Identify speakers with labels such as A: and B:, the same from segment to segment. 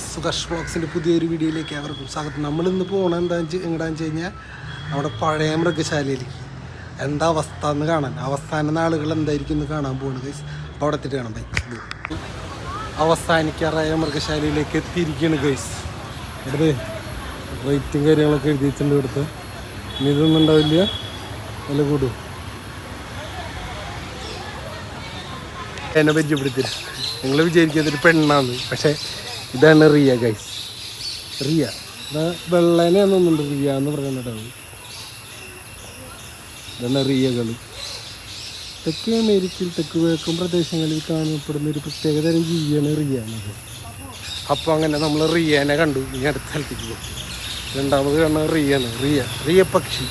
A: സുഖർഷ് വ്ളോഗ്സിന്റെ പുതിയൊരു വീഡിയോയിലേക്ക് അവർക്കും സ്വാഗതം. നമ്മളിന്ന് പോകണം വെച്ച് എങ്ങടാന്ന് വെച്ച് കഴിഞ്ഞാൽ നമ്മുടെ പഴയ മൃഗശാലയിലേക്ക് എന്താ അവസ്ഥ എന്ന് കാണാൻ. അവസാന നാളുകൾ എന്തായിരിക്കും എന്ന് കാണാൻ പോകുന്നത് ഗൈസ് അപ്പോൾ അവിടെ എത്തിയിട്ട് കാണാം. ബൈക്ക് അവസാനിക്കാറായ മൃഗശാലയിലേക്ക് എത്തിയിരിക്കുകയാണ് ഗൈസ് ഇവിടുത്തെ റേറ്റും കാര്യങ്ങളൊക്കെ എഴുതി വെച്ചിട്ടുണ്ട് ഇവിടുത്തെ. ഇനി ഇതൊന്നും ഉണ്ടാവില്ല. വില കൂടും. എന്നെ പരിചയപ്പെടുത്തില്ല. നിങ്ങൾ വിചാരിക്കുന്നത് പെണ്ണാണ് പക്ഷേ ഇതാണ് റിയ ഗൈസ് റിയ. ഇതാ വെള്ളനെയാണെന്നുണ്ട് റിയ എന്ന് പറയുന്നിട്ടാണ് ഇതാണ് റിയകൾ തെക്കേ അമേരിക്കയിൽ തെക്ക് കിഴക്കൻ പ്രദേശങ്ങളിൽ കാണപ്പെടുന്ന ഒരു പ്രത്യേകതരം ജീവിയാണ് റിയ എന്നത്. അപ്പോൾ അങ്ങനെ നമ്മൾ റിയനെ കണ്ടു. ഇനി അടുത്ത സ്ഥലത്തേക്ക് പോകും രണ്ടാമത് കാണുന്നത് റിയാണ് റിയ. റിയ പക്ഷി.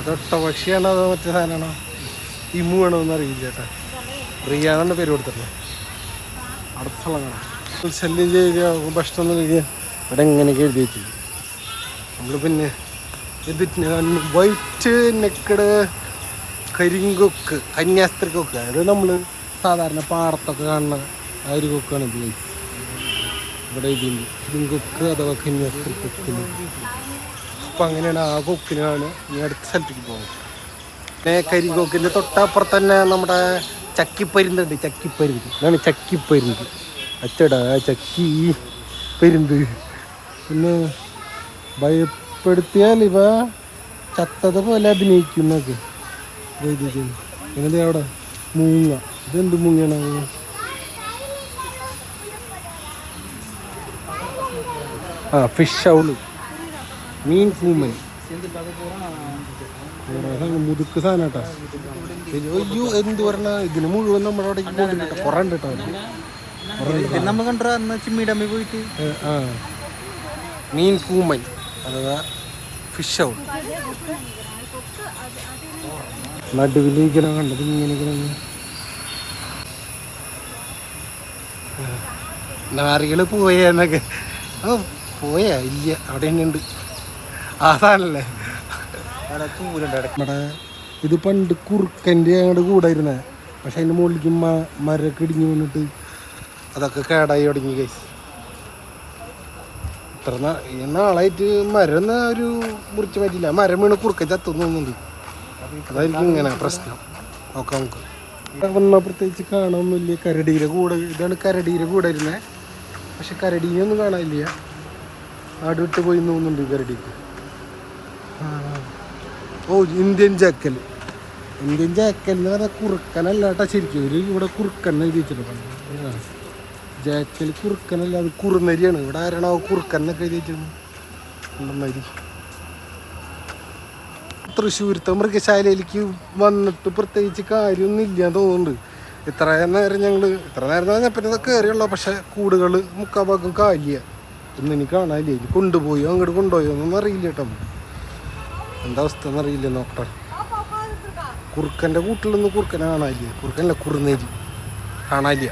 A: അത് ഒട്ട പക്ഷിയാണോ അതോ മറ്റേ സാധനമാണോ? ഇമു വേണമെന്ന് അറിയില്ല ചേട്ടാ റിയ എന്നാണ് പേര് കൊടുത്തിട്ടുള്ളത്. അടുത്ത സ്ഥലം കാണാം. ശല്യം ചെയ്യുക ഭക്ഷണം നൽകുക ഇവിടെ ഇങ്ങനെയൊക്കെ എഴുതി നമ്മൾ പിന്നെ ഇത് വൈറ്റ് നെക്കട് കരിങ്കൊക്ക് കന്യാസ്ത്രീ കൊക്ക് അത് നമ്മൾ സാധാരണ പാടത്തൊക്കെ കാണുന്ന ആ ഒരു കൊക്കാണ് ഇത്. ഇവിടെ ഇതിന് കരിങ്കൊക്ക് അഥവാ കന്യാസ്ത്രീ കൊക്കിന് അപ്പം അങ്ങനെയാണ് ആ കൊക്കിനാണ് ഈ അടുത്ത സ്ഥലത്തേക്ക് പോകുന്നത് പിന്നെ കരിങ്കൊക്കിന്റെ തൊട്ടപ്പുറത്ത് തന്നെ നമ്മുടെ ചക്കിപ്പരുന്ത്. ഇതാണ് ചക്കിപ്പരുന്ത്. അച്ചടാ ചക്കി പെരുന്ത് പിന്നെ ഭയപ്പെടുത്തിയാൽ ഇവ ചത്തത് പോലെ അഭിനയിക്കുന്നൊക്കെ. എന്നത് അവിടെ മൂങ്ങ ഇതെന്ത് മൂങ്ങയാണ് ആ ഫിഷ് ഔൾ മീൻ കൂമൻ. മുതുക്ക് സാധനം കേട്ടോ. അയ്യോ എന്ത് പറഞ്ഞാൽ ഇതിന് മുഴുവൻ നമ്മുടെ അവിടെ കുറേ ഉണ്ട് കേട്ടോ
B: നമ്മൾ കണ്ടോ അന്ന് ചിമ്മിടമ്മി പോയിട്ട്.
A: മീൻ കൂമൻ അഥവാ ഫിഷ് ഔട്ട് നടുവിലിരിക്കണ കണ്ടത് ഇങ്ങനെ നാറികൾ പോയെന്നൊക്കെ ഓ പോയാ ഇല്ല അവിടെ തന്നെ ഉണ്ട്. അതാണല്ലേ. നമ്മുടെ ഇത് പണ്ട് കുറുക്കന്റെ അങ്ങോട്ട് കൂടായിരുന്നേ പക്ഷെ അതിന്റെ മുകളിലേക്ക് മരൊക്കെ ഇടിഞ്ഞു വന്നിട്ട് അതൊക്കെ കേടായി തുടങ്ങി കൈസ് ഇത്ര നാളായിട്ട് മരം ഒരു മുറിച്ച് പറ്റില്ല മരം വീണ് കുറുക്ക ചത്തുന്നുണ്ട് അതായിരിക്കും ഇങ്ങനെ പ്രശ്നം. നോക്കാം നമുക്ക്. വന്നാൽ പ്രത്യേകിച്ച് കാണാനൊന്നുമില്ല. കരടിയുടെ കൂടെ ഇതാണ് കരടിയുടെ കൂടെ ഇരുന്നേ പക്ഷെ കരടീനൊന്നും കാണാനില്ല. ആട് വിട്ട് പോയി തോന്നുന്നുണ്ട് കരടിക്ക്. ഓ ഇന്ത്യൻ ജാക്കൽ. ഇന്ത്യൻ ജാക്കൽ എന്ന് പറഞ്ഞാൽ കുറുക്കനല്ല കേട്ടോ ശരിക്കും. ഇവിടെ കുറുക്കൻ എഴുതിയിട്ടുണ്ട് ജാക്കൽ കുറുക്കനല്ല അത് കുറുനരിയാണ്. ഇവിടെ ആരാണോ കുറുക്കൻ എന്നൊക്കെ എഴുതി വെച്ചിട്ടുണ്ട് നരി തൃശ്ശൂരത്തെ മൃഗശാലയിലേക്ക് വന്നിട്ട് പ്രത്യേകിച്ച് കാര്യമൊന്നും ഇല്ല തോന്നുന്നുണ്ട്. ഇത്ര നേരം ഞങ്ങൾ ഇത്ര നേരം എന്ന് പറഞ്ഞാൽ പിന്നെ കയറിയുള്ള പക്ഷെ കൂടുകൾ മുക്കാൽ ഭാഗം കാലിയ. ഒന്നും എനിക്ക് കാണാനില്ല. ഇനി കൊണ്ടുപോയോ അങ്ങോട്ട് കൊണ്ടുപോയോ ഒന്നും അറിയില്ല കേട്ടോ. എന്താ അവസ്ഥ എന്നറിയില്ല നോക്കട്ടെ. കുറുക്കന്റെ കൂട്ടിലൊന്നും കുറുക്കനെ കാണാനില്ല. കുറുക്കനല്ല കുറുനേരി. കാണാനില്ല.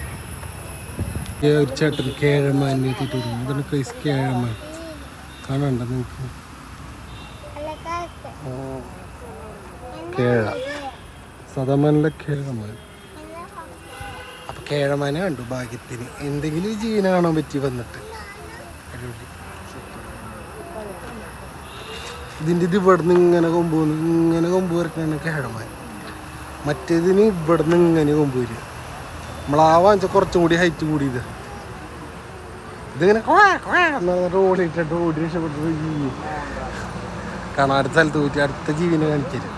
A: ഒരു ചേട്ടൻ കേഴമാൻ എത്തിയിട്ട് വരും. ഇതാണ് ക്രൈസ് കേഴമാൻ കാണണ്ട നിങ്ങൾക്ക് കേഴ. സദമനിലെ കേഴമാൻ അപ്പൊ കേഴമാനെ കണ്ടു ഭാഗ്യത്തിന്. എന്തെങ്കിലും ജീവനാണോ കാണാൻ പറ്റി വന്നിട്ട്? ഇതിന്റെ ഇത് ഇവിടുന്ന് ഇങ്ങനെ കൊമ്പ് ഇങ്ങനെ കൊമ്പ് വരട്ടാണ് കേഴമാൻ മറ്റേതിന് ഇവിടുന്ന് ഇങ്ങനെ കൊമ്പ് വരിക നമ്മൾ വെച്ചാൽ കുറച്ചും കൂടി ഹൈറ്റ് കൂടിയത്. ഇതിങ്ങനെ ഓടിയിട്ടിട്ട് ഓടി രക്ഷപ്പെട്ടു കാരണം അടുത്ത സ്ഥലത്ത് പോയിട്ട് അടുത്ത ജീവിനെ കാണിക്കരുത്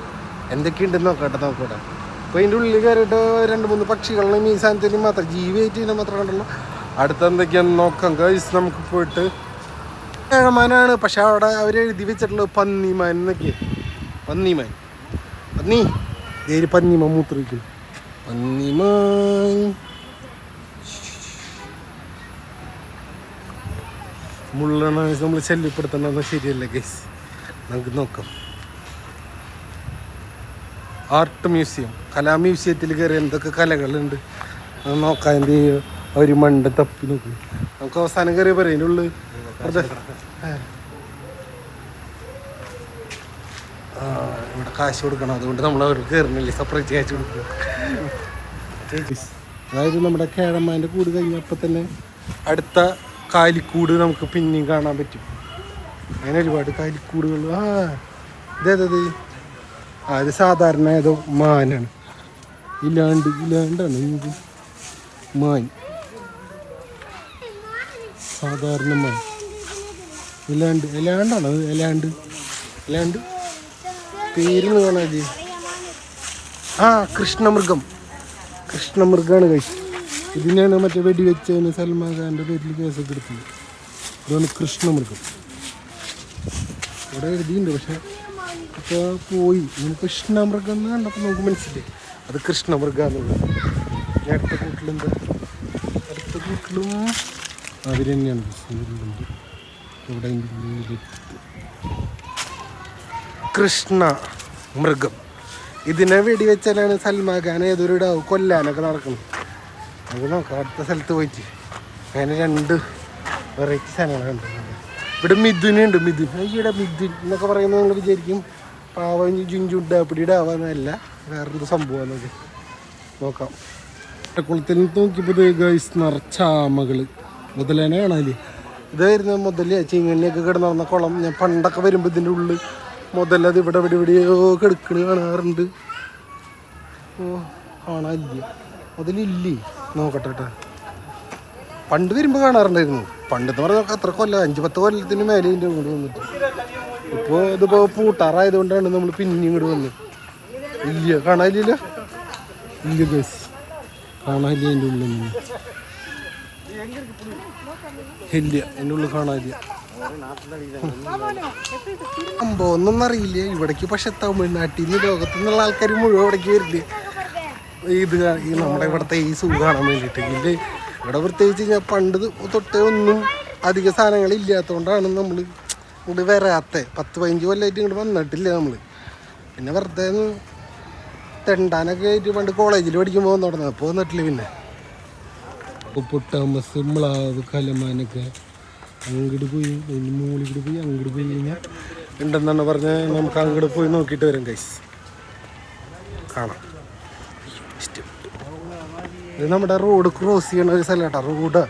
A: എന്തൊക്കെയുണ്ടെന്ന് നോക്കട്ടെ നോക്കട്ടെ. അപ്പോൾ അതിന്റെ ഉള്ളിൽ കയറിയിട്ട് രണ്ട് മൂന്ന് പക്ഷികളെ ഈ സാധനത്തിനും മാത്രം ഇതിനെ മാത്രം കണ്ടല്ലോ. അടുത്ത എന്തൊക്കെയാണെന്ന് നോക്കാം. ഗൈസ് നമുക്ക് പോയിട്ട് ഏഴമാനാണ്. പക്ഷെ അവിടെ അവർ എഴുതി വെച്ചിട്ടുള്ളത് പന്നിമാൻ എന്നൊക്കെ പന്നിമാൻ. പന്നി. ഏര് പന്നിമാൻ മൂത്രിക്കും പന്നിമാൻ മുള്ളണ നമ്മൾ ശല്യപ്പെടുത്തണമെന്ന് ശരിയല്ല ഗൈസ് നമുക്ക് നോക്കാം. ആർട്ട് മ്യൂസിയം കലാ മ്യൂസിയത്തിൽ കയറി എന്തൊക്കെ കലകളുണ്ട്? അത് നോക്കാൻ എന്ത് ചെയ്യുക അവർ മണ്ട തപ്പി നോക്കും. നമുക്ക് അവസാനം കയറി പറയും അതിന്റെ ഉള്ളിൽ അതെ ആ ഇവിടെ കാശ് കൊടുക്കണം. അതുകൊണ്ട് നമ്മൾ അവർക്ക് കയറുന്നില്ല? സെപ്പറേറ്റ് കാശ് കൊടുക്കും അതായത് നമ്മുടെ കേഴമാന്റെ കൂട് കഴിഞ്ഞപ്പോൾ തന്നെ അടുത്ത കാലിക്കൂട് നമുക്ക് പിന്നെയും കാണാൻ പറ്റും. അങ്ങനെ ഒരുപാട് കാലിക്കൂടുകൾ. ആ ഇതേതത് ഇത്? സാധാരണ ഏതോ മാനാണ്. ഇല്ലാണ്ട് ഇല്ലാണ്ടാണ് ഇത്. മാൻ. സാധാരണ മാൻ. ഇല്ലാണ്ട് ഇല്ലാണ്ടാണ്? അത് ഇല്ലാണ്ട് ഇല്ലാണ്ട്. പേര് കാണാല്ലേ ആ കൃഷ്ണമൃഗം. കൃഷ്ണമൃഗമാണ് കഴിച്ചത് ഇതിനെയാണ് മറ്റേ വെടിവെച്ചതിന് സൽമാൻ ഖാന്റെ പേരിൽ കേസൊക്കെ എടുത്തത്. ഇതാണ് കൃഷ്ണമൃഗം. ഇവിടെ എഴുതിയിട്ടുണ്ട് പക്ഷെ അപ്പോൾ പോയി. ഇങ്ങനെ കൃഷ്ണമൃഗം എന്ന് കണ്ടപ്പോൾ നമുക്ക് മനസ്സിലായി. അത് കൃഷ്ണമൃഗാന്നുള്ളത്. ഞാൻ അടുത്ത കൂട്ടിലെന്താ അടുത്ത കൂട്ടിലും അവർ തന്നെയാണ് ഇവിടെ കൃഷ്ണ മൃഗം. ഇതിനെ വെടിവെച്ചാലാണ് സൽമാൻ ഖാൻ ഏതൊരു ഇടാവ്? കൊല്ലാനൊക്കെ നടക്കുന്നത് അത് നോക്കാം അടുത്ത സ്ഥലത്ത് പോയിട്ട്. അങ്ങനെ രണ്ട് വെറൈറ്റി സാധനങ്ങളുണ്ട് ഇവിടെ മിഥുനുണ്ട് മിഥുൻ. അയ്യടെ മിഥുൻ എന്നൊക്കെ പറയുന്നത് നിങ്ങൾ വിചാരിക്കും. പാവം ജുഞ്ചുണ്ടാപ്പിടിയുടെ ആവാന്നല്ല വേറെന്ത് സംഭവമാണെന്നൊക്കെ നോക്കാം. കുളത്തിൽ നോക്കിയപ്പോൾ ഗൈസ് നിറച്ചാമകൾ മുതലേനെ കാണാൽ ഇതായിരുന്നു മുതലേ ചിങ്ങനെയൊക്കെ കിടന്നു നടന്ന കുളം. ഞാൻ പണ്ടൊക്കെ വരുമ്പോൾ ഇതിന്റെ ഉള്ളിൽ മുതലത് ഇവിടെ ഇവിടെ ഇവിടെയോ കിടക്കണ് കാണാറുണ്ട്. ഓ കാണാനില്ല. മുതലില്ലേ? നോക്കട്ടെ കേട്ടോ. പണ്ട് വരുമ്പോൾ കാണാറുണ്ടായിരുന്നു. പണ്ടെന്ന് പറഞ്ഞാൽ അത്ര കൊല്ലം അഞ്ച് പത്ത് കൊല്ലത്തിന് മേലെ ഇതിന്റെ ഇങ്ങോട്ട് വന്നിട്ട്. ഇപ്പോൾ ഇതിപ്പോൾ പൂട്ടാറായതുകൊണ്ടാണ് നമ്മൾ പിന്നെ ഇങ്ങോട്ട് വന്നത് ഇല്ല കാണാനില്ല ഇല്ല ഗസ് കാണാനില്ല എന്റെ ഉള്ളിൽ ഇല്ല എന്റെ ഉള്ളിൽ കാണാനില്ല. സംഭവം ഒന്നും അറിയില്ല. ഇവിടേക്ക് പക്ഷെ തമിഴ്നാട്ടിൽ നിന്ന് ലോകത്തു നിന്നുള്ള ആൾക്കാർ മുഴുവൻ ഇവിടേക്ക് വരില്ലേ ഇത് ഈ നമ്മുടെ ഇവിടുത്തെ ഈ സൂ കാണാൻ വേണ്ടിയിട്ട്. ഇതിൽ ഇവിടെ പ്രത്യേകിച്ച് ഞാൻ പണ്ട് തൊട്ടേ ഒന്നും അധിക സാധനങ്ങൾ ഇല്ലാത്തതുകൊണ്ടാണ് നമ്മൾ ഇങ്ങോട്ട് വരാത്ത. പത്ത് പതിനഞ്ച് കൊല്ലമായിട്ട് ഇങ്ങോട്ട് വന്നിട്ടില്ല നമ്മൾ പിന്നെ വെറുതെ തെണ്ടാനൊക്കെ ആയിട്ട് പണ്ട് കോളേജിൽ പഠിക്കുമ്പോൾ നടന്നത് അപ്പോൾ വന്നിട്ടില്ല പിന്നെ. ഉപ്പുട്ടാമസ് മ്ലാവ് കലമാനൊക്കെ. അങ്ങോട്ട് പോയി മൂളിക്കിട്ട് കൂടി പോയി അങ്ങോട്ട് പോയി കഴിഞ്ഞാൽ ഉണ്ടെന്നാണ് പറഞ്ഞാൽ നമുക്ക് അങ്ങോട്ട് പോയി നോക്കിയിട്ട് വരും കൈസ് കാണാം. ഇത് നമ്മുടെ റോഡ് ക്രോസ് ചെയ്യണ ഒരു സ്ഥലം കേട്ടോ റോഡ്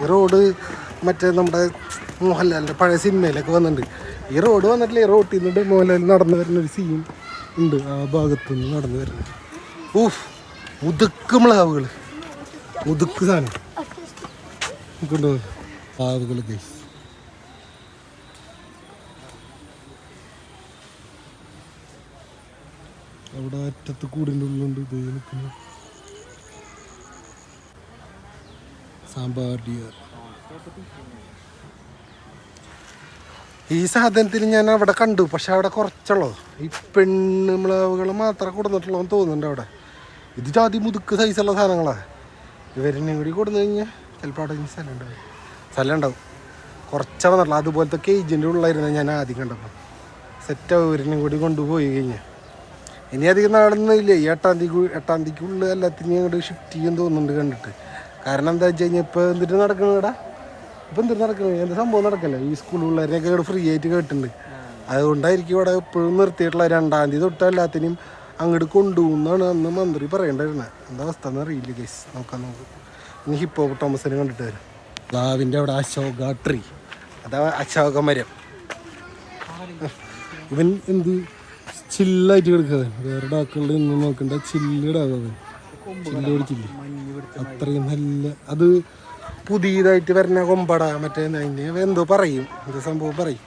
A: ഈ റോഡ് മറ്റേ നമ്മുടെ മോഹൻലാലിന്റെ പഴയ സിനിമയിലൊക്കെ വന്നിട്ടുണ്ട്. ഈ റോഡ് വന്നിട്ടില്ല? ഈ റോട്ടിൽ നിന്നിട്ട് മോഹൻലാൽ നടന്നു വരുന്ന ഒരു സീൻ ഉണ്ട്. ആ ഭാഗത്തു നിന്ന് നടന്നു വരുന്നത്. ഊഫ് മുതുക്ക് മ്ലാവുകൾ മുതുക്ക് സാധനം. പാവുകൾ ഗൈസ് അവിടെ അറ്റത്ത് കൂടിന്റെ ഉള്ളുണ്ട് ഇത് സാമ്പാർ ഡിയർ. ഈ സാധനത്തിൽ ഞാൻ അവിടെ കണ്ടു പക്ഷെ അവിടെ കുറച്ചുള്ളൂ. ഈ പെണ്ണ് മിളവുകൾ മാത്രമേ കൊടുത്തിട്ടുള്ളൂ എന്ന് തോന്നുന്നുണ്ട് അവിടെ. ഇത് ജാതി മുതുക്ക് സൈസുള്ള സാധനങ്ങളാണ് ഇവരെന്നെ കൂടി കൊടുന്നു കഴിഞ്ഞാൽ ചിലപ്പോൾ അവിടെ ഇനി സ്ഥലം ഉണ്ടാവും. സ്ഥലം ഉണ്ടാവും കുറച്ചാ വന്നിട്ടുള്ളൂ അതുപോലത്തെ കേജിന്റെ ഉള്ളായിരുന്നു ഞാൻ ആദ്യം കണ്ടപ്പോൾ. സെറ്റ് ഇവരെന്നെ കൂടി കൊണ്ടുപോയി കഴിഞ്ഞാൽ ഇനി അധികം നടന്നില്ല ഈ എട്ടാം തീയതി എട്ടാം തീയതിക്കുള്ളിൽ എല്ലാത്തിനെയും അങ്ങോട്ട് ഷിഫ്റ്റ് ചെയ്യാൻ തോന്നുന്നുണ്ട് കണ്ടിട്ട്. കാരണം എന്താ വെച്ച് കഴിഞ്ഞാൽ ഇപ്പോൾ എന്തിട്ട് നടക്കണടാ? ഇപ്പം എന്തിട്ട് നടക്കുന്നത് എന്ത് സംഭവം നടക്കല്ലേ? ഈ സ്കൂൾ പിള്ളേരെയൊക്കെ ഇവിടെ ഫ്രീ ആയിട്ട് കേട്ടിട്ടുണ്ട്. അതുകൊണ്ടായിരിക്കും ഇവിടെ എപ്പോഴും നിർത്തിയിട്ടുള്ള രണ്ടാം തീയതി തൊട്ട് എല്ലാത്തിനെയും അങ്ങോട്ട് കൊണ്ടുപോകുന്നാണ് അന്ന് മന്ത്രി പറയേണ്ടിരുന്നത് എന്താ അവസ്ഥ എന്ന് അറിയില്ല കേസ് നോക്കാം നമുക്ക്. ഇനി ഹിപ്പോ തോമസിനെ കണ്ടിട്ട് വരാം. പ്ലാവിന്റെ അവിടെ അശോക ട്രീ അതാ അശോക മരം ഇവൻ എന്ത് ചില്ലായിട്ട് കിടക്കാതെ വേറെ ഡാക്കളുടെ ഒന്നും നോക്കണ്ട ചില്ലിടാവത് ചില്ല് പിടിച്ചില്ല അത്രയും നല്ല അത് പുതിയതായിട്ട് വരുന്ന കൊമ്പട. മറ്റേ അതിന്? എന്തോ പറയും. എന്തോ സംഭവം പറയും.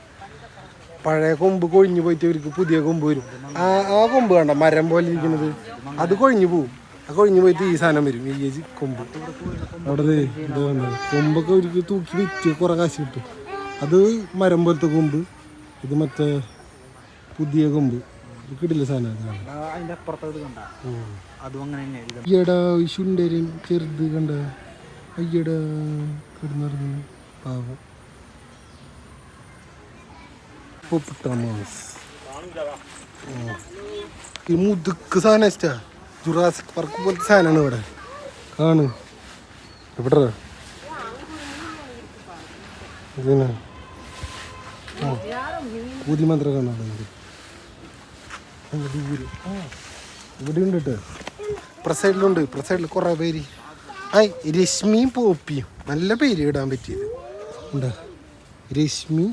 A: പഴയ കൊമ്പ് കൊഴിഞ്ഞു പോയിട്ട് ഇവർക്ക് പുതിയ കൊമ്പ് വരും. ആ ആ കൊമ്പ് കണ്ട? മരം പോലെ ഇരിക്കുന്നത്. അത് കൊഴിഞ്ഞു പോവും. അത് കൊഴിഞ്ഞു പോയിട്ട് ഈ സാധനം വരും. ഈ ഏജ് കൊമ്പ്. അവിടെ കൊമ്പൊക്കെ ഒരു തൂക്കി വിറ്റ് കുറേ കാശ് കിട്ടും. അത് മരം പോലത്തെ കൊമ്പ്. ഇത് മറ്റേ പുതിയ കൊമ്പ്. കിട്ടില്ല കിടില്ല സാധനം അയ്യടാ ഈ ചെറുത് കണ്ട. അയ്യടാ കിടന്നിറങ്ങി. പാവം. പൊപ്പിട്ടാമോസ് ഈ മുതുക്ക് സാധനം ഇഷ്ടാ. ജുറാസിക് പാർക്ക് പോലത്തെ സാധനമാണ് ഇവിടെ. ആണ്. ഇവിടെ ഇതിനാ. ഇവിടെ ഉണ്ട് കേട്ടോ. പ്രസൈഡിലുണ്ട് സൈഡിലുണ്ട്. ഇപ്പുറ സൈഡിൽ കുറേ പേര്. ആ രശ്മിയും പോപ്പിയും നല്ല പേര് ഇടാൻ പറ്റിയത്. ഉണ്ട്? രശ്മി.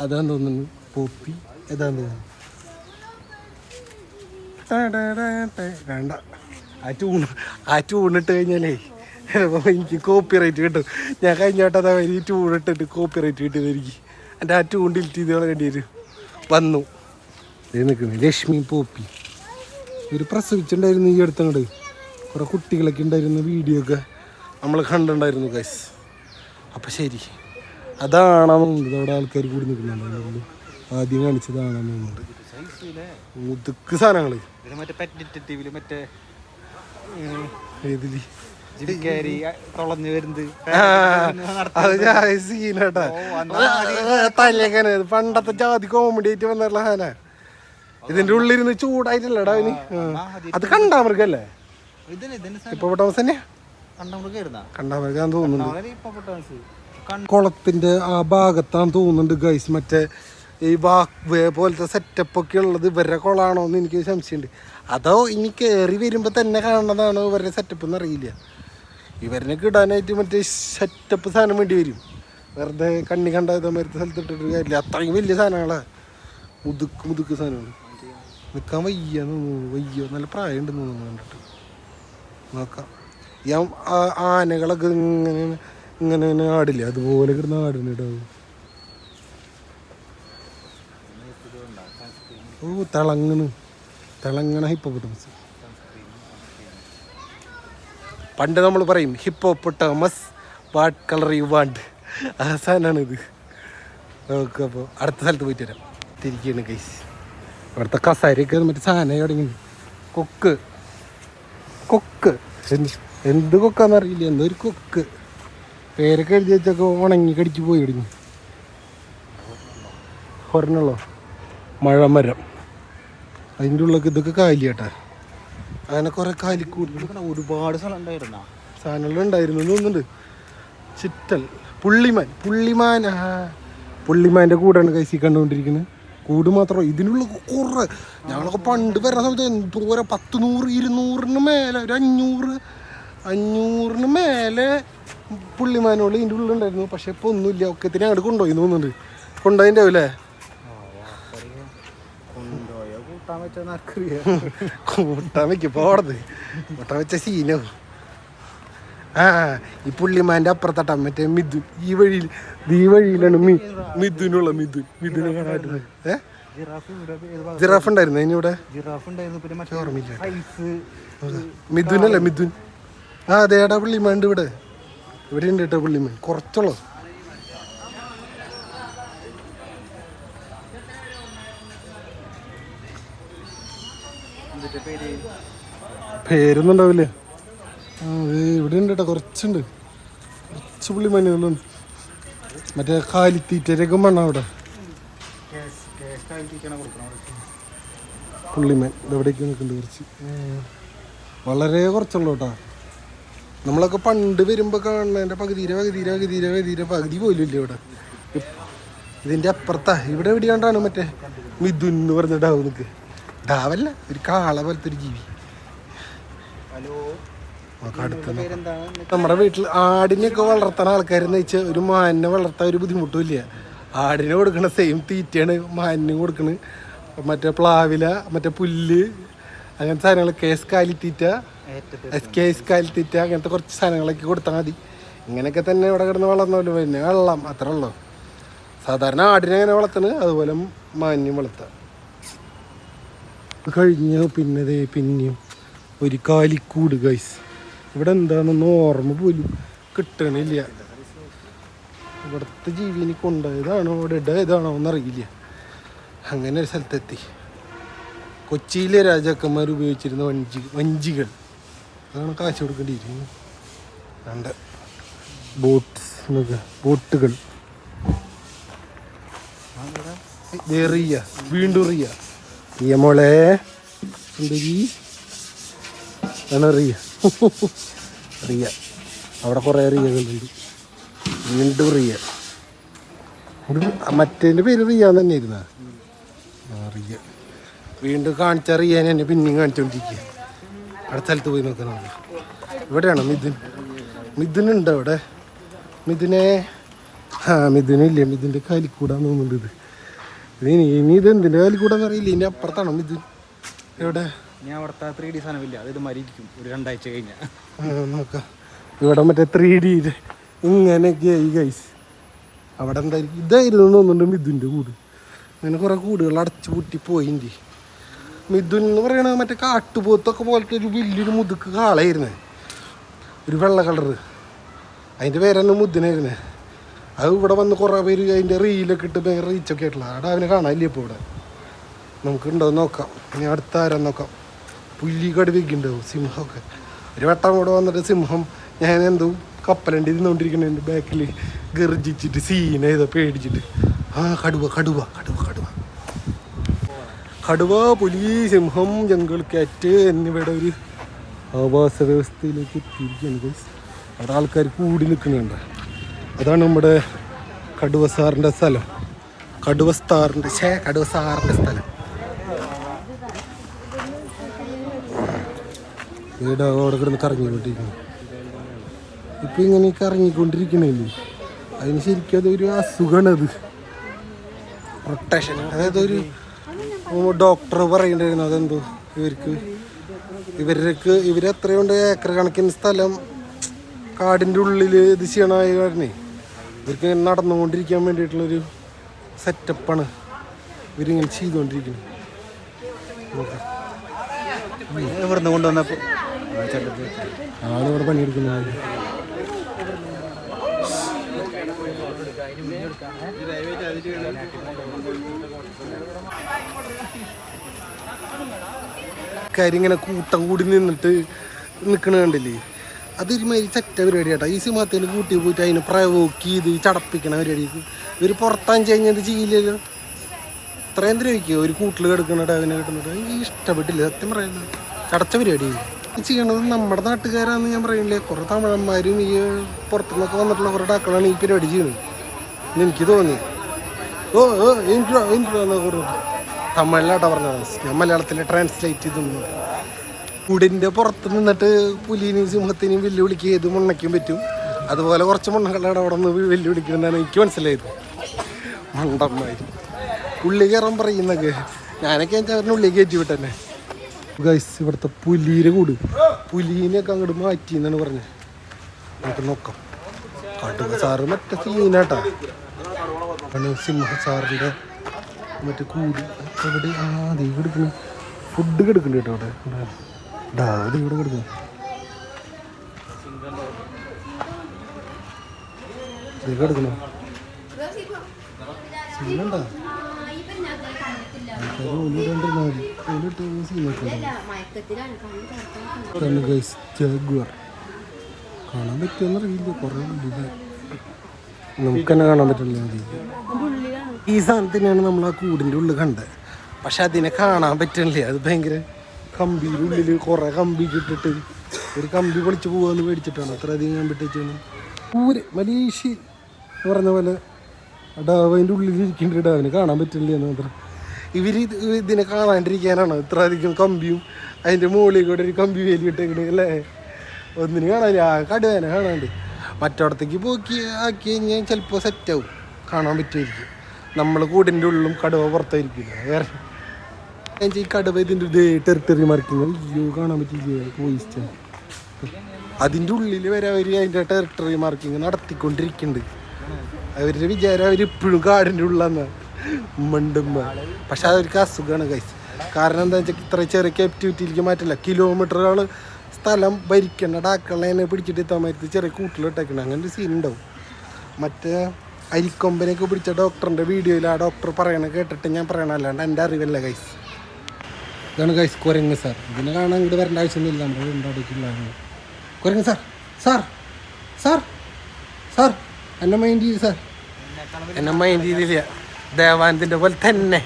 A: അതാന്ന് തോന്നുന്നു. പോപ്പി. ഏതാന്ന് തോന്നുന്നു. വേണ്ട. ആ ട്യൂൺ ആ ട്യൂണിട്ട് കഴിഞ്ഞാലേ എനിക്ക് കോപ്പി റൈറ്റ് കിട്ടും. ഞാൻ കഴിഞ്ഞ വട്ടം അതാ ഈ ട്യൂൺ ഇട്ടിട്ട് കോപ്പി റൈറ്റ് കിട്ടിയത് എനിക്ക്. എന്റെ ആ ട്യൂൺ ഡിലിറ്റ് ചെയ്ത് കളയേണ്ടി വരും. വന്നു. നിൽക്കുന്നു ലക്ഷ്മി പോപ്പി. ഒരു പ്രസവിച്ചിട്ടുണ്ടായിരുന്നു ഈ അടുത്തങ്ങോട്ട് കുറേ കുട്ടികളൊക്കെ ഉണ്ടായിരുന്നു വീഡിയോ ഒക്കെ നമ്മൾ കണ്ടിട്ടുണ്ടായിരുന്നു ഗൈസ് അപ്പം ശരി. അതാണ് തോന്നുന്നത്. അവിടെ ആൾക്കാർ കൂടി നിൽക്കുന്നുണ്ട്. ആദ്യം കാണിച്ചതാണ് തോന്നുന്നുണ്ട് മുതുക്ക് സാധനങ്ങൾ.
B: മറ്റേ ഏതിൽ
A: അത് സീനട്ടാ പണ്ടത്തെ ജാതി കോമഡി ആയിട്ട് വന്നിട്ടുള്ള സാധന. ഇതിന്റെ ഉള്ളിരുന്ന് ചൂടായിട്ടല്ലടാ അവന്. ഇനി അത്
B: കണ്ടാ മൃഗല്ലേ?
A: ഇപ്പൊ പൊട്ടാമസ് തന്നെ?
B: കണ്ടാ
A: കണ്ടാമൃഗാന്ന് തോന്നുന്നുണ്ട്. കുളത്തിന്റെ ആ ഭാഗത്താന്ന് തോന്നുന്നുണ്ട് ഗൈസ് മറ്റേ ഈ വാക്ക് വേ പോലത്തെ സെറ്റപ്പ് ഒക്കെ ഉള്ളത് ഇവരുടെ കുളമാണോ എന്ന് എനിക്ക് സംശയമുണ്ട്. അതോ ഇനി കയറി വരുമ്പോൾ തന്നെ കാണുന്നതാണോ ഇവരുടെ സെറ്റപ്പ് എന്ന് അറിയില്ല. ഇവരിനൊക്കെ കിടാനായിട്ട് മറ്റേ സെറ്റപ്പ് സാധനം വേണ്ടി വരും. വെറുതെ കണ്ണി കണ്ട ഇതേമാരത്തെ സ്ഥലത്ത് ഇട്ടിട്ട് കാര്യമില്ല. അത്രയും വലിയ സാധനങ്ങളാ. മുതുക്ക് മുതുക്ക് സാധനമാണ് നിൽക്കാൻ വയ്യ വയ്യ. നല്ല പ്രായമുണ്ടെന്ന് തോന്നുന്നു കണ്ടിട്ട്. നോക്കാം. ആ- ആനകളൊക്കെ ഇങ്ങനെ ഇങ്ങനെ ആടില്ല? അതുപോലെ കിടന്ന് ആടുന്നിട്ടാവും ഓ തിളങ്ങണ്. തിളങ്ങണ ഹിപ്പോപ്പൊട്ടമസ് പണ്ട് നമ്മൾ പറയും hippopotamus what colour you want ആ ഇത്. ഓക്കെ അപ്പോൾ അടുത്ത സ്ഥലത്ത് പോയിട്ട് വരാം. തിരിക്കുകയാണ് കൈസ് അവിടുത്തെ കസാരയൊക്കെ മറ്റേ സാധനം തുടങ്ങി. കൊക്ക്. കൊക്ക്. എന്ത് കൊക്കാന്ന് കൊക്കാന്നറിയില്ല എന്തോ ഒരു കൊക്ക്. പേരൊക്കെ എഴുതി വെച്ചൊക്കെ ഉണങ്ങി കടിച്ചു പോയി ഇടിഞ്ഞു ഒരെണ്ണുള്ളോ മഴമരം. അതിന്റെ ഉള്ളൊക്കെ ഇതൊക്കെ കാലിയാട്ടാ. അങ്ങനെ കുറെ കാലിക്കൂടി
B: ഒരുപാട് സ്ഥലം ഉണ്ടായിരുന്ന?
A: സാധനങ്ങളുണ്ടായിരുന്നു തോന്നുന്നുണ്ട്. ചിറ്റൽ. പുള്ളിമാൻ. പുള്ളിമാൻ പുള്ളിമാന്റെ കൂടാണ് കൈസി കണ്ടുകൊണ്ടിരിക്കുന്നത്. കൂട് മാത്രം. ഇതിനുള്ള കുറേ. ഞങ്ങളൊക്കെ പണ്ട് വരുന്ന സമയത്ത് എന്തോരം പത്ത് നൂറ് ഇരുന്നൂറിന് മേലെ ഒരു അഞ്ഞൂറ് അഞ്ഞൂറിന് മേലെ പുള്ളിമാനോൾ ഇതിന്റെ ഉള്ളിലുണ്ടായിരുന്നു പക്ഷെ ഇപ്പോൾ ഒന്നുമില്ല. ഒക്കെ തന്നെ അങ്ങോട്ട് കൊണ്ടുപോയി തോന്നുന്നുണ്ട്. കൊണ്ടുപോയിന്റെ ആവില്ലേ
B: കൊണ്ടുപോയ കൂട്ടാൻ ആർക്കറിയാം.
A: കൂട്ടാൻ വെക്കും പോടത് കൂട്ടാൻ വെച്ച സീനോ ആ ഈ പുള്ളിമാന്റെ അപ്പുറത്തട്ടാ മറ്റേ മിഥുൻ ഈ വഴിയിൽ ഈ വഴിയിലാണ് മി മിഥുനുള്ള മിഥുൻ മിഥുനെ കാണാറുണ്ട് ഏ?
B: ജിറാഫ്
A: ഉണ്ടായിരുന്നു അതിനിവിടെ ഓർമ്മയില്ല
B: മിഥുനല്ലേ
A: മിഥുൻ? ആ അതേടാ പുള്ളിമാണ്ട് ഇവിടെ. ഇവിടെ ഉണ്ട് കേട്ടോ പുള്ളിമാൻ. കുറച്ചുള്ളൂ
B: എന്നിട്ട് പേര്
A: പേരൊന്നും ഉണ്ടാവില്ലേ ആ ഇവിടെ ഉണ്ട് കേട്ടോ കുറച്ചുണ്ട്. കുറച്ച് പുള്ളി പുള്ളിമാനുകളുണ്ട് മറ്റേ കാലിത്തീറ്റരൊക്കെ മണ്ണ അവിടെ. പുള്ളിമേൻ ഇതെവിടേക്ക് നിൽക്കുന്നുണ്ട് കുറച്ച്. വളരെ കുറച്ചുള്ളൂ കേട്ടോ നമ്മളൊക്കെ പണ്ട് വരുമ്പോൾ കാണുന്നതിന്റെ പകുതിരെ പകുതിരെ പകുതിരെ പകുതിരെ പകുതി പോലും ഇല്ല ഇവിടെ. ഇതിന്റെ അപ്പുറത്താ ഇവിടെ എവിടെയാണ്ടാണ് മറ്റേ മിഥുൻ എന്ന് പറഞ്ഞ ഡാവ് നിൽക്ക് ഡാവല്ല ഒരു കാള പോലത്തെ ഒരു ജീവി. നമ്മുടെ വീട്ടിൽ ആടിനെയൊക്കെ വളർത്തുന്ന ആൾക്കാരെന്ന് വെച്ചാൽ ഒരു മാനിനെ വളർത്താൻ ഒരു ബുദ്ധിമുട്ടും ആടിനെ കൊടുക്കണ സെയിം തീറ്റയാണ് മാനിനെ കൊടുക്കണ്. മറ്റേ പ്ലാവില മറ്റേ പുല്ല് അങ്ങനത്തെ സാധനങ്ങൾ കേസ് കാലിത്തീറ്റ
B: തീറ്റ
A: എസ് കെ എസ് കാലിത്തീറ്റ അങ്ങനത്തെ കുറച്ച് സാധനങ്ങളൊക്കെ കൊടുത്താൽ മതി. ഇങ്ങനെയൊക്കെ തന്നെ ഇവിടെ കിടന്ന് വളർന്നല്ലോ പിന്നെ വെള്ളം അത്ര ഉള്ളു. സാധാരണ ആടിനെ അങ്ങനെ വളർത്തണ് അതുപോലെ മാന്യം വളർത്താം. കഴിഞ്ഞ പിന്നെ ദേ പിന്നെയും ഒരു കാലിക്കൂട് ഗൈസ് ഇവിടെ എന്താണെന്നൊന്നും ഓർമ്മ പോലും കിട്ടണില്ല. ഇവിടുത്തെ ജീവിനെ കൊണ്ടുപോയതാണോ? ഇവിടെ ഇതാണോ എന്നറിയില്ല. അങ്ങനെ ഒരു സ്ഥലത്തെത്തി. കൊച്ചിയിലെ രാജാക്കന്മാർ ഉപയോഗിച്ചിരുന്ന വഞ്ചി വഞ്ചികൾ. അതാണ് കാശ് കൊടുക്കേണ്ടിയിരിക്കുന്നത്. രണ്ട് എന്നൊക്കെ ബോട്ടുകൾ. വീണ്ടും റിയ മോളെ എന്തീ റിയ റിയ. അവിടെ കുറേ റിയകളുണ്ട്. വീണ്ടും റിയ. മറ്റേന്റെ പേര് റിയ തന്നെ ആ റിയ. വീണ്ടും കാണിച്ച റിയാൻ എന്നെ പിന്നെയും കാണിച്ചോണ്ടിരിക്കുക അടുത്ത സ്ഥലത്ത് പോയി നോക്കണം ഇവിടെയാണ് മിഥുൻ? ഉണ്ട് അവിടെ? മിഥുനെ. ആ മിഥുനില്ല മിഥുന്റെ കാലിക്കൂടാന്ന് തോന്നുന്നുണ്ട് ഇത്. ഇനി ഇനി ഇത് എന്തിന്റെ കാലിക്കൂടാന്ന് അറിയില്ല. ഇനി അപ്പുറത്താണോ മിഥുൻ? എവിടെ?
B: ഞാൻ അവിടുത്തെ ത്രീ ഡി സാധനമില്ല അത് ഇത് മരിയിരിക്കും ഒരു രണ്ടാഴ്ച കഴിഞ്ഞാൽ
A: ഇവിടെ മറ്റേ ത്രീ ഡി ഇങ്ങനെയൊക്കെ ആയി ഗൈസ് അവിടെ എന്തായിരിക്കും ഇതായിരുന്നു തോന്നുന്നുണ്ട് മിഥുന്റെ കൂട്. അങ്ങനെ കുറേ കൂടുകൾ അടച്ചു പൂട്ടി പോയിന്റെ. മിഥുൻ എന്ന് പറയണത് മറ്റേ കാട്ടുപോത്തൊക്കെ പോലത്തെ ഒരു വലിയൊരു മുതുക്ക് കാളായിരുന്നേ. ഒരു വെള്ള കളർ അതിന്റെ പേരന്നെ മുദ്ദനായിരുന്നേ. അത് ഇവിടെ വന്ന് കുറേ പേര് അതിന്റെ റീലൊക്കെ ഇട്ട് ഭയങ്കര റീച്ചൊക്കെ ആയിട്ടുള്ള അവിടെ അവനെ കാണാനില്ല ഇപ്പോൾ ഇവിടെ? നമുക്ക് ഉണ്ടോ നോക്കാം. ഇനി അടുത്ത ആരാ നോക്കാം. പുലി കടുവയ്ക്കുണ്ടാവും സിംഹമൊക്കെ. ഒരു വട്ടം കൂടെ വന്നിട്ട് സിംഹം ഞാൻ എന്തോ കപ്പലണ്ടി തിന്നുകൊണ്ടിരിക്കണതിന്റെ ബാക്കിൽ ഗർജിച്ചിട്ട് സീന ചെയ്ത പേടിച്ചിട്ട്. ആ കടുവ കടുവ കടുവ കടുവ. കടുവ പുലി സിംഹം ജംഗിൾ കാറ്റ് എന്നിവയുടെ ഒരു ആവാസ വ്യവസ്ഥയിലേക്ക് എത്തിയിരിക്കുകയാണ് ഗൈസ് അവിടെ ആൾക്കാർ കൂടി നിൽക്കുന്നുണ്ട്. അതാണ് നമ്മുടെ കടുവ സാറിന്റെ സ്ഥലം. കടുവ സ്ഥാറിന്റെ ഷേ കടുവ സാറിന്റെ സ്ഥലം. വീട് അവിടെ കിടന്ന് കറങ്ങിക്കൊണ്ടിരിക്കുന്നു. ഇപ്പം ഇങ്ങനെ കറങ്ങിക്കൊണ്ടിരിക്കണില്ലേ അതിന് ശരിക്കും അതൊരു അസുഖമാണ് അത് റൊട്ടേഷൻ അതായത് ഒരു ഡോക്ടർ പറയണ്ടായിരുന്നു അതെന്തോ ഇവർക്ക്. ഇവർക്ക് ഇവർ എത്രയുണ്ട് ഏക്കർ കണക്കിന് സ്ഥലം? കാടിന്റെ ഉള്ളിൽ ഇത് ചെയ്യണമായ കാരണേ. ഇവർക്ക് നടന്നുകൊണ്ടിരിക്കാൻ വേണ്ടിയിട്ടുള്ളൊരു സെറ്റപ്പാണ് ഇവരിങ്ങനെ ചെയ്തുകൊണ്ടിരിക്കുന്നത് എവിടെ
B: നിന്ന് കൊണ്ടുവന്നപ്പോൾ
A: ആളിവിടെ പണിയെടുക്കുന്നത് കാര്യം ഇങ്ങനെ കൂട്ടം കൂടി നിന്നിട്ട് നിൽക്കണ കണ്ടില്ലേ? അതൊരുമാതിരി ചറ്റ പരിപാടി കേട്ടോ ഈ സിനിമത്തിൽ കൂട്ടി പോയിട്ട് അതിനെ പ്രവോക്ക് ചെയ്ത് ചടപ്പിക്കണ പരിപാടിക്ക് ഇവർ പുറത്താഞ്ച് എന്ത് ചെയ്യില്ലല്ലോ? ഇത്രയും ദ്രവിക്കുക ഒരു കൂട്ടിൽ കിടക്കണ അതിനെ കിട്ടുന്നത്. എനിക്ക് ഇഷ്ടപ്പെട്ടില്ല. സത്യം പറയുന്നത്. ചടച്ച പരിപാടി. ചെയ്യണത് നമ്മുടെ നാട്ടുകാരാന്ന് ഞാൻ പറയുന്നില്ലേ കുറേ തമിഴന്മാരും ഈ പുറത്തുനിന്നൊക്കെ വന്നിട്ടുള്ള കുറേ ടാക്കളാണ് ഈ പരിപാടി ചെയ്യുന്നത്. എനിക്ക് തോന്നി. ഓ ഓ എനിക്ക് എനിക്ക് തമിഴിലാട്ടോ പറഞ്ഞത്? ഞാൻ മലയാളത്തിൽ ട്രാൻസ്ലേറ്റ് ചെയ്തു കുടിന്റെ പുറത്ത് നിന്നിട്ട് പുലിനെയും സിംഹത്തിനെയും വെല്ലുവിളിക്കുക ഏത് മുണ്ണയ്ക്കും പറ്റും. അതുപോലെ കുറച്ച് മുണ്ണകളുടെ അവിടെ നിന്ന് വെല്ലുവിളിക്കണമെന്നാണ് എനിക്ക് മനസ്സിലായത്. മണ്ടന്മാര്. ഉള്ളി കയറാൻ പറയുന്നൊക്കെ ഞാനൊക്കെ അവരുടെ ഉള്ളി കയറ്റി വിട്ടെന്നെ. ഗൈസ് ഇവിടുത്തെ പുലീരെ കൂട്. പുലീനെയൊക്കെ അങ്ങോട്ട് മാറ്റി എന്നാണ് പറഞ്ഞത് നമുക്ക് നോക്കാം. കടുവ സാറ് മറ്റേ സീനാട്ടാ. സിംഹ സാറിന്റെ മറ്റേ കൂട്. എവിടെ? ആ ദൈവം എടുക്കുന്നു. ഫുഡ് കിടക്കുന്നുണ്ട് കേട്ടോ അവിടെ. ഇവിടെ. ഡാ ദൈവം ഇവിടെ കിടക്കുന്നു. ദേ കിടക്കുന്നു. സീനുണ്ടാ കാണാൻ പറ്റുമെന്ന് അറിയില്ല കുറേ നമുക്ക് തന്നെ കാണാൻ പറ്റില്ല ഈ സാധനത്തിനാണ് നമ്മൾ ആ കൂടിന്റെ ഉള്ളിൽ കണ്ടത്. പക്ഷെ അതിനെ കാണാൻ പറ്റണില്ല അത് ഭയങ്കര കമ്പിയുടെ ഉള്ളിൽ കുറേ കമ്പി ഇട്ടിട്ട് ഒരു കമ്പി പൊളിച്ച് പോവാന്ന് മേടിച്ചിട്ടാണ് അത്ര അധികം ഞാൻ ഇട്ടാണ് ഊര് മലേഷ്യ പറഞ്ഞ പോലെ ഡാവിന്റെ ഉള്ളിൽ ഇരിക്കേണ്ട ഡാവിനെ കാണാൻ പറ്റില്ല എന്ന് മാത്രം. ഇവർ ഇതിനെ കാണാണ്ടിരിക്കാനാണ്? ഇത്ര അധികം കമ്പിയും അതിന്റെ മുകളിൽ കൂടെ ഒരു കമ്പി വേലി ഇട്ടേക്കണ് അല്ലേ? ഒന്നിന് കാണാനില്ല ആ കടുവേനെ കാണാണ്ട്. മറ്റോടത്തേക്ക് പോക്കി ആക്കി കഴിഞ്ഞാൽ ചിലപ്പോൾ സെറ്റാവും കാണാൻ പറ്റുമായിരിക്കും. നമ്മൾ കൂടിന്റെ ഉള്ളിലും കടുവ പുറത്തായിരിക്കില്ല വേറെ ഈ കടുവ ഇതിന്റെ ഇത് ടെറിട്ടറി മറിക്കുന്നു അയ്യോ കാണാൻ പറ്റില്ല പോയിസ്റ്റ് അതിന്റെ ഉള്ളിൽ വരെ അവർ അതിന്റെ ടെറിട്ടറി മാർക്കിങ് നടത്തിക്കൊണ്ടിരിക്കുന്നുണ്ട് അവരുടെ വിചാരം അവരിപ്പോഴും കാടിന്റെ ഉള്ളാന്ന്. മണ്ടുമ്പ. പക്ഷെ അതൊരു അസുഖമാണ് കൈസ് കാരണം എന്താ വെച്ചാൽ ഇത്ര ചെറിയ ക്യാപ്റ്റിവിറ്റിയിലേക്ക് മാറ്റില്ല. കിലോമീറ്ററുകൾ സ്ഥലം ഭരിക്കേണ്ട ഡാക്കളെ പിടിച്ചിട്ട് എത്താൻ മാറ്റി ചെറിയ കൂട്ടിലിട്ടേക്കണം അങ്ങനെ ഒരു സീൻ ഉണ്ടാവും. മറ്റേ അരിക്കൊമ്പനെയൊക്കെ പിടിച്ച ഡോക്ടറിന്റെ വീഡിയോയിൽ ആ ഡോക്ടർ പറയണ കേട്ടിട്ട് ഞാൻ പറയണമല്ലാണ്ട് എന്റെ അറിവല്ല കൈസ് ഇതാണ് കൈസ് കുരങ്ങ് സാർ ഇതിനെ കാണാൻ ഇങ്ങോട്ട് വരേണ്ട ആവശ്യമൊന്നുമില്ല. വീടിന്റെ അവിടേക്കുള്ളതാണ് കുരങ്ങ് സാർ സാർ സാർ സാർ എന്നെ മൈൻഡ് ചെയ്ത് സാർ എന്നെ മൈൻഡ് ചെയ്തില്ല. ദേവാനന്ദിന്റെ പോലെ തന്നെ.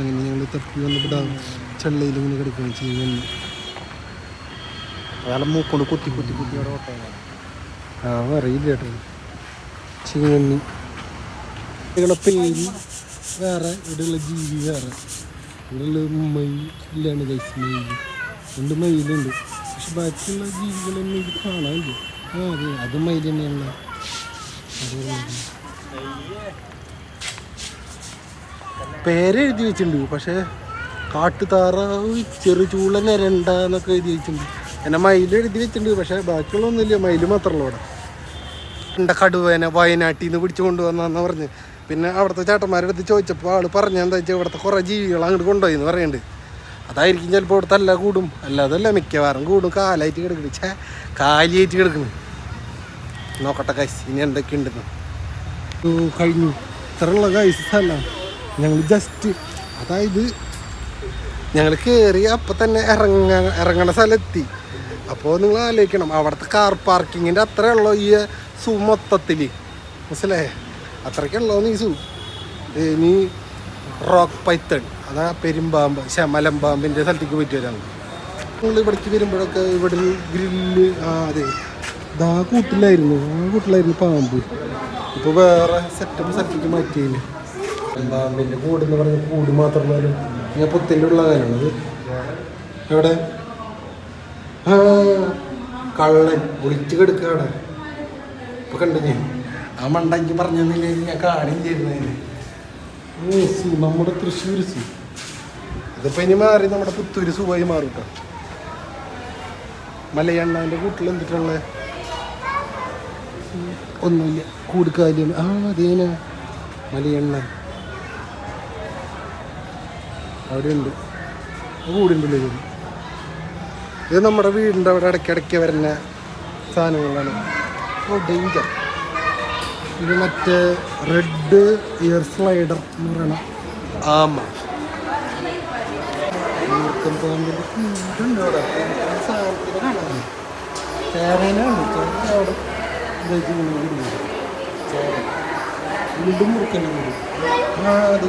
A: അങ്ങനെ ഞങ്ങൾ തപ്പി
B: അയാളെ മൂക്കൊണ്ട് കുത്തി കുത്തി കുത്തി അവിടെ
A: ആ അറിയില്ല കേട്ടോ ചീങ്ങണ്ണി നിങ്ങളെ പേര് വേറെ ഇവിടെയുള്ള ജീവി വേറെ. ഇവിടെയുള്ള മൈ ഇല്ലാണ് ഗൈസ് മൈ ഉണ്ട് മയിലുണ്ട് പക്ഷെ ബാക്കിയുള്ള ജീവികളൊന്നും ഇത് കാണാനില്ല. ആ അതെ അത് മയിൽ തന്നെയാണ് മയിൽ. പേര് എഴുതി വെച്ചിട്ടുണ്ട് പക്ഷേ കാട്ടുതാറാവ് ചെറുചൂള നിരണ്ട എന്നൊക്കെ എഴുതി വെച്ചിട്ടുണ്ട്. എന്നെ മയിൽ എഴുതി വെച്ചിട്ടുണ്ട് പക്ഷേ ബാക്കിയുള്ള ഒന്നുമില്ല മയിൽ മാത്രമല്ല അവിടെ എന്റെ കടുവേനെ വയനാട്ടിൽ നിന്ന് പിടിച്ചു കൊണ്ടുവന്നാന്ന് പറഞ്ഞ്. പിന്നെ അവിടുത്തെ ചേട്ടന്മാരുടെ അടുത്ത് ചോദിച്ചപ്പോൾ ആൾ പറഞ്ഞ എന്താ വെച്ചാൽ ഇവിടുത്തെ കുറേ ജീവികൾ അങ്ങോട്ട് കൊണ്ടുപോയി എന്ന് പറയുന്നുണ്ട് അതായിരിക്കും ചിലപ്പോൾ ഇവിടുത്തെ കൂടും. അല്ലാതല്ല മിക്കവാറും കൂടും. കാലായിട്ട് കിടക്കുന്നു ഛേ കാലിയായിട്ട് കിടക്കുന്നു നോക്കട്ടെ കൈസ് ഇനി എന്തൊക്കെ കഴിഞ്ഞു. ഇത്രയുള്ള സ്ഥലം ഞങ്ങൾ ജസ്റ്റ് അതായത് ഞങ്ങൾ കയറി അപ്പം തന്നെ ഇറങ്ങ ഇറങ്ങണ സ്ഥലത്തി. അപ്പോൾ നിങ്ങൾ ആലോചിക്കണം അവിടുത്തെ കാർ പാർക്കിങ്ങിന്റെ അത്രേ ഉള്ളൂ ഈ സൂ മൊത്തത്തിൽ മനസ്സിലേ അത്രയ്ക്കുള്ളൂ നീ സൂ. നീ റോക്ക് പൈത്തൺ അതാ പെരുമ്പാമ്പ് ശമലമ്പാമ്പിന്റെ സ്ഥലത്തേക്ക് പോയിട്ട് വരാം. നിങ്ങൾ ഇവിടേക്ക് വരുമ്പോഴൊക്കെ ഇവിടെ ഗ്രില്ല് ആ അതെ. ഇതാ കൂട്ടിലായിരുന്നു. ആ കൂട്ടിലായിരുന്നു പാമ്പ്. ഇപ്പോൾ വേറെ സെറ്റപ്പ് സെറ്റപ്പ് മാറ്റിയില്ല? പാമ്പിന്റെ കൂട് എന്ന് പറഞ്ഞ കൂട് മാത്രമല്ല. ഞാൻ പുത്തിന്റെ ഉള്ള കാര്യമാണത് എവിടെ? കള്ളൻ. ഒളിച്ച് കെടുക്കുക അവിടെ. ഇപ്പൊ കണ്ടു ഞാൻ. ആ മണ്ടയ്ക്ക് പറഞ്ഞില്ലേ ഞാൻ കാണുകയും ചെയ്യുന്നതിന് ഓ സു നമ്മുടെ തൃശ്ശൂർ സു. ഇതിപ്പോ ഇനി മാറി നമ്മുടെ പുത്തൂര് സുഖമായി മാറും കേട്ടോ മലയണ്ണാന്റെ കൂട്ടിൽ എന്തിട്ടുള്ള ഒന്നുമില്ല. കൂടുക്കാലിയാണ് ആ അതേന. മലയണ്ണ അവിടെ ഉണ്ട് കൂടുണ്ടല്ലോ ഇത്. നമ്മുടെ വീടിന്റെ അവിടെ ഇടയ്ക്കിടയ്ക്ക് വരുന്ന സാധനങ്ങളാണ്. ഓ ഡേഞ്ചർ ഇത് മറ്റേ റെഡ് ഇയർ സ്ലൈഡർ എന്ന് പറയണ ആമ. മൂർഖൻ പാമ്പിന്റെ കൂടുണ്ട് അവിടെ. ഈ സാധനത്തിന് കാണാൻ. ചേരനുണ്ട് അവിടെ ഇതായിട്ട് വീട് ആ അത്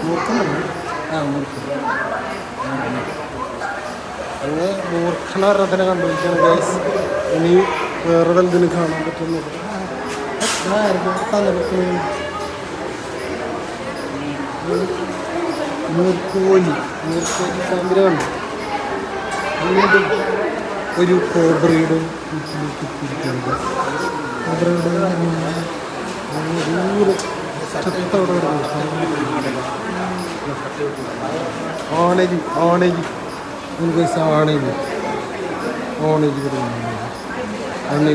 A: മൂർഖനുണ്ട് ആ മൂർഖൻ അങ്ങനെ മൂർഖന രഥന കണ്ടുപിടിക്കാണ് ഗൈസ് ഇനി വേറെ വലുതിന് കാണാൻ പറ്റുന്നു മൂർക്കോലി മൂർക്കോലി കണ്ടു വീണ്ടും ഒരു കോബ്രയുടെ കുത്തിയിരിക്കുന്നത് കോബ്രയുടെ ദൂരെ ഒരു പൈസ ആണലി ആണലി.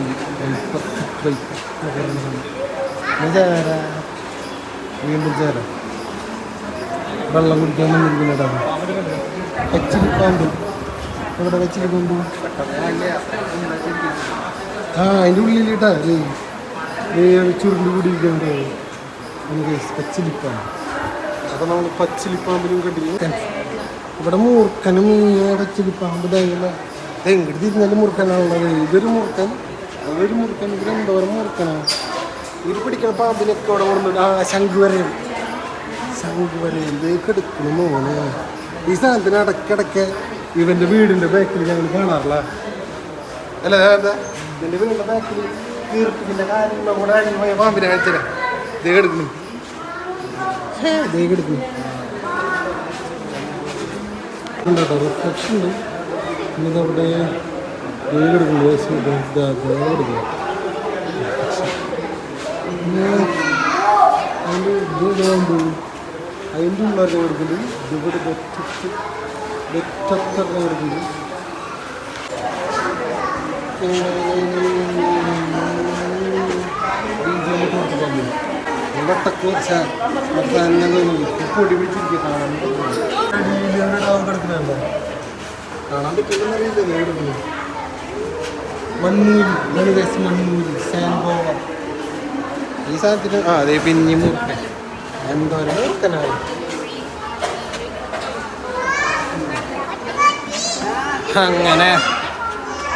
A: ചേര വീണ്ടും ചേരാം. വെള്ളം കുടിക്കാൻ വന്നിരിക്കുന്നതാണ് കച്ചിലിപ്പാമ്പ് എവിടെ കച്ചിലിപ്പാമ്പ് ആ അതിന്റെ ഉള്ളിലിട്ടാ. ചുരുണ്ട് കൂടിയിരിക്കുന്നത് നമുക്ക് പച്ചിലിപ്പാണ് അപ്പോൾ നമ്മൾ പച്ചിലിപ്പാമ്പിനും കണ്ടിരിക്കും ഇവിടെ മൂർഖനും പച്ചിലിപ്പാമ്പ് ഇതായുള്ള എങ്ങോട്ട് തിരിഞ്ഞാലും മുറുക്കനാണുള്ളത് ഇതൊരു മുറുക്കൻ അതൊരു മുറുക്കൻ ഇവർ എന്തോരം മുറുക്കനാണ് ഇത് പിടിക്കണ പാമ്പിനൊക്കെ ഇവിടെ കൊണ്ടുവന്നു ആ ശംഖുവരയും ശംഖുവരയും ഇതൊക്കെ എടുക്കണം മോനെ. ഈ സാധനത്തിന് ഇടയ്ക്കിടയ്ക്ക് ഇവന്റെ വീടിന്റെ ബാക്കിൽ ഞങ്ങൾ കാണാറില്ല. അല്ല എന്താ വീടിന്റെ ബാക്കിൽ തീർപ്പിന്റെ പാമ്പിനെ ഉണ്ട്. റിഫ്ലക്ഷൻ ഉണ്ട് അതിന്റെ ഉള്ളവരുടെ കൊടുക്കുന്നത് ഇതിവിടെ വെറ്റത്ത് വെറ്റത്തറിനെ കൊടുക്കുന്നത് വെട്ടക്ക് പൊടി പിടിച്ചിരിക്കുക കാണാൻ കിടക്കുന്നുണ്ടോ കാണാൻ പറ്റുമെന്നറിയില്ല നേടുന്നു മണ്ണൂരി വെറുതെ മണ്ണൂരി സാൻബോവ ഈ സാധനത്തിന് ആ അതെ പിന്നെ മുറുക്കൻ എന്തോരം മുറുക്കനായി അങ്ങനെ.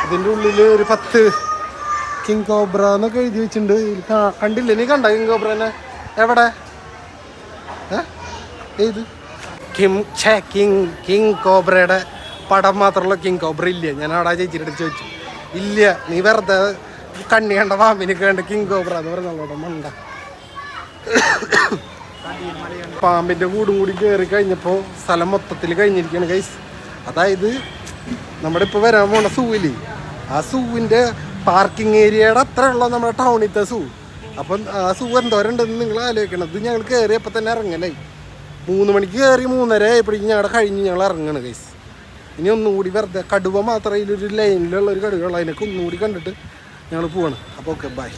A: ഇതിന്റെ ഉള്ളിൽ ഒരു പത്ത് കിങ് കോബ്ര എന്നൊക്കെ എഴുതി വെച്ചിട്ടുണ്ട്. കണ്ടില്ല? നീ കണ്ട കിങ് കോബ്രനെ എവിടെ? ഏത്? കിം ഛേ കിങ് കിങ് കോബ്രയുടെ പടം മാത്രമുള്ള കിങ് കോബ്ര ഇല്ല? ഞാൻ അവിടെ ചേച്ചിയുടെ ചോദിച്ചു. ഇല്ല നീ വെറുതെ കണ്ണി കണ്ട പാമ്പിനെ കണ്ട കിങ് കോബ്ര എന്ന് പറഞ്ഞോളൂടെ മണ്ട. പാമ്പിന്റെ കൂടും കൂടി കയറി കഴിഞ്ഞപ്പോൾ സ്ഥലം മൊത്തത്തിൽ കഴിഞ്ഞിരിക്കുകയാണ് ഗൈസ് അതായത് നമ്മുടെ ഇപ്പോൾ വരാൻ പോണ സൂവിൽ. ആ സൂവിന്റെ പാർക്കിംഗ് ഏരിയയുടെ അത്ര ഉള്ള നമ്മുടെ ടൗണിലത്തെ സൂ. അപ്പം ആ സൂ എന്തോരണ്ടെന്ന് നിങ്ങൾ ആലോചിക്കണം. ഇത് ഞങ്ങൾ കയറിയപ്പോൾ തന്നെ ഇറങ്ങലായി മൂന്ന് മണിക്ക് കയറി മൂന്നര ആയപ്പോഴേക്കും ഞങ്ങളുടെ കഴിഞ്ഞ് ഞങ്ങൾ ഇറങ്ങണം ഗൈസ് ഇനി ഒന്നുകൂടി വെറുതെ കടുവ മാത്രമേ ഇതിലൊരു ലൈനിലുള്ള ഒരു കടുവ അതിനൊക്കെ ഒന്നുകൂടി കണ്ടിട്ട് ഞങ്ങൾ പോവാണ്. അപ്പോൾ ഓക്കെ ബൈ